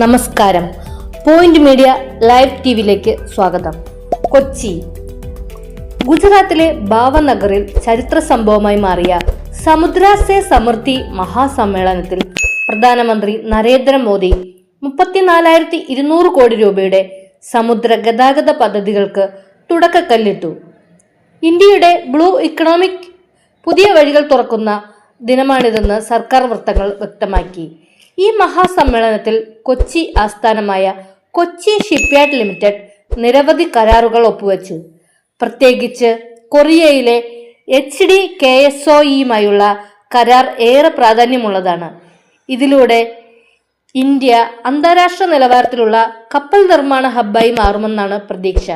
നമസ്കാരം. Point media live T വിയിലേക്ക് സ്വാഗതം. കൊച്ചി. ഗുജറാത്തിലെ ഭാവനഗറിൽ ചരിത്ര സംഭവമായി മാറിയ സമുദ്രാസെ സമൃദ്ധി മഹാസമ്മേളനത്തിൽ പ്രധാനമന്ത്രി നരേന്ദ്രമോദി മുപ്പത്തിനാലായിരത്തി ഇരുന്നൂറ് കോടി രൂപയുടെ സമുദ്ര ഗതാഗത പദ്ധതികൾക്ക് തുടക്കക്കല്ലിട്ടു. ഇന്ത്യയുടെ ബ്ലൂ ഇക്കണോമിക് പുതിയ വഴികൾ തുറക്കുന്ന ദിനമാണിതെന്ന് സർക്കാർ വൃത്തങ്ങൾ വ്യക്തമാക്കി. ഈ മഹാസമ്മേളനത്തിൽ കൊച്ചി ആസ്ഥാനമായ കൊച്ചി ഷിപ്പ്യാർഡ് ലിമിറ്റഡ് നിരവധി കരാറുകൾ ഒപ്പുവെച്ചു. പ്രത്യേകിച്ച് കൊറിയയിലെ H D K S O ഇയുമായുള്ള കരാർ ഏറെ പ്രാധാന്യമുള്ളതാണ്. ഇതിലൂടെ ഇന്ത്യ അന്താരാഷ്ട്ര നിലവാരത്തിലുള്ള കപ്പൽ നിർമ്മാണ ഹബ്ബായി മാറുമെന്നാണ് പ്രതീക്ഷ.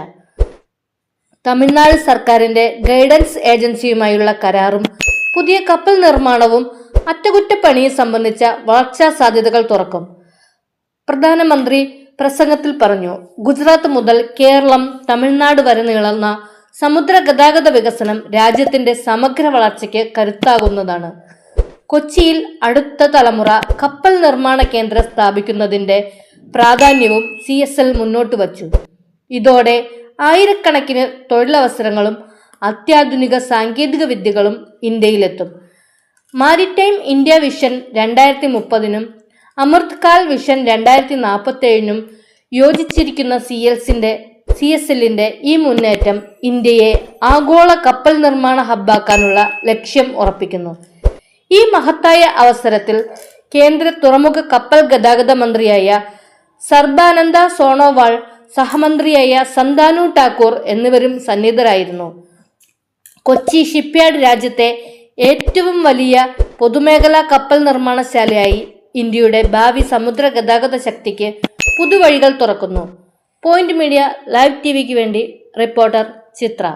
തമിഴ്നാട് സർക്കാരിന്റെ ഗൈഡൻസ് ഏജൻസിയുമായുള്ള കരാറും പുതിയ കപ്പൽ നിർമ്മാണവും അറ്റകുറ്റപ്പണിയും സംബന്ധിച്ച വളർച്ചാ സാധ്യതകൾ തുറക്കും. പ്രധാനമന്ത്രി പ്രസംഗത്തിൽ പറഞ്ഞു ഗുജറാത്ത് മുതൽ കേരളം തമിഴ്നാട് വരെ നീളുന്ന സമുദ്ര ഗതാഗത വികസനം രാജ്യത്തിന്റെ സമഗ്ര വളർച്ചയ്ക്ക് കരുത്താകുന്നതാണ്. കൊച്ചിയിൽ അടുത്ത തലമുറ കപ്പൽ നിർമ്മാണ കേന്ദ്രം സ്ഥാപിക്കുന്നതിന്റെ പ്രാധാന്യവും സി എസ് എൽ മുന്നോട്ട് വച്ചു. ഇതോടെ ആയിരക്കണക്കിന് തൊഴിലവസരങ്ങളും അത്യാധുനിക സാങ്കേതിക വിദ്യകളും ഇന്ത്യയിലെത്തും. മാരിടൈം ഇന്ത്യ വിഷൻ രണ്ടായിരത്തി മുപ്പതിനും അമൃത് കാൽ വിഷൻ രണ്ടായിരത്തി നാൽപ്പത്തി ഏഴിനും യോജിച്ചിരിക്കുന്ന സി എൽസിന്റെ സി എസ് എല്ലിന്റെ ഈ മുന്നേറ്റം ഇന്ത്യയെ ആഗോള കപ്പൽ നിർമ്മാണ ഹബ്ബാക്കാനുള്ള ലക്ഷ്യം ഉറപ്പിക്കുന്നു. ഈ മഹത്തായ അവസരത്തിൽ കേന്ദ്ര തുറമുഖ കപ്പൽ ഗതാഗത മന്ത്രിയായ സർബാനന്ദ സോണോവാൾ സഹമന്ത്രിയായ സന്താനു ടാക്കൂർ എന്നിവരും സന്നിധരായിരുന്നു. കൊച്ചി ഷിപ്പ്യാർഡ് രാജ്യത്തെ ഏറ്റവും വലിയ പൊതുമേഖലാ കപ്പൽ നിർമ്മാണശാലയായി ഇന്ത്യയുടെ ഭാവി സമുദ്ര ഗതാഗത ശക്തിക്ക് പുതുവഴികൾ തുറക്കുന്നു. പോയിന്റ് മീഡിയ ലൈവ് ടി വിക്ക് വേണ്ടി റിപ്പോർട്ടർ ചിത്ര.